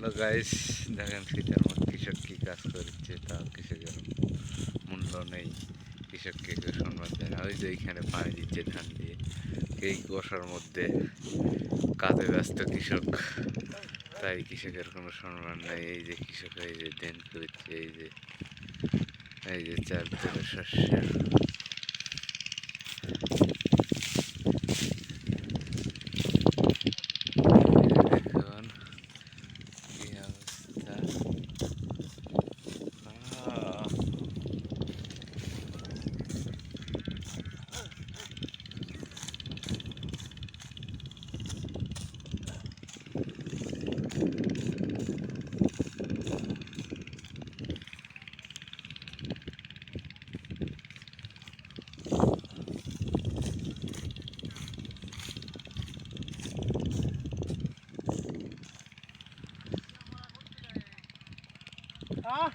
Hello guys দেখেন শীতের মধ্যে কৃষক কী কাজ করছে তা কৃষকের মূল্য নেই। কৃষককে কেউ সম্মান দেয় না। ওই যে এইখানে পানি দিচ্ছে ধান দিয়ে। এই কুয়াশার মধ্যে কাজে ব্যস্ত কৃষক, তাই কৃষকের কোনো সম্মান নেই। এই যে কৃষক, এই যে দেন করছে এই যে এই যে চার দিনের শস্য। 好